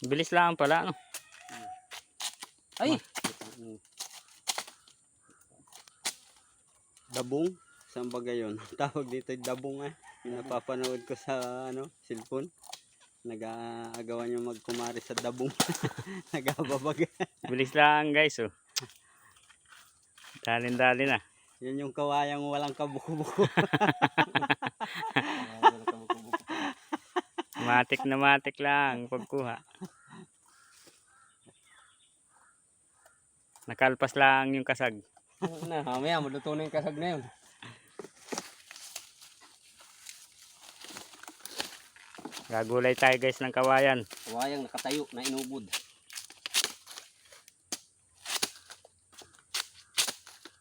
Bilis lang pala. No? Ay! Dabong. Saan ba gayon? Tawag dito dabong eh. Yung napapanood ko sa ano, cellphone. Nag-aagawan yung magkumari sa dabong. Nagababag. Bilis lang guys. Oh. Dalin-dali na. Yan yung kawayang walang kabuko-buko. Matik na matik lang pagkuha. Nakalpas lang yung kasag. na, mamaya, maluto na yung kasag na yun. Gagulay tayo guys ng kawayan. Kawayang nakatayo na inubod.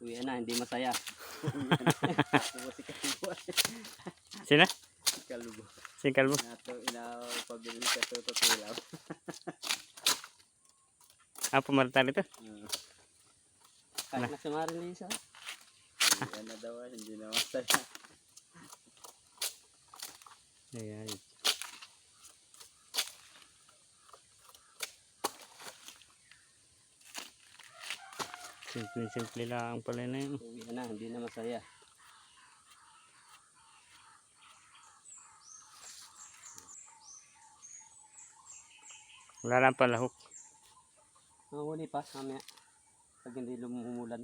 Uwi na, hindi masaya. Sina? Si Kalubo. Singkal mo. Nato, inaw, pabili ka to, to, tulaw. Ah, pumarta nito. Kahit na si Marilisa. Yan na daw, ah, hindi na masaya. Ayan. Simple-simple lang pala na yun. Uwi na, hindi na masaya. Wala lang palahok. Mahuli pa, mamaya. Pag hindi lumumulan.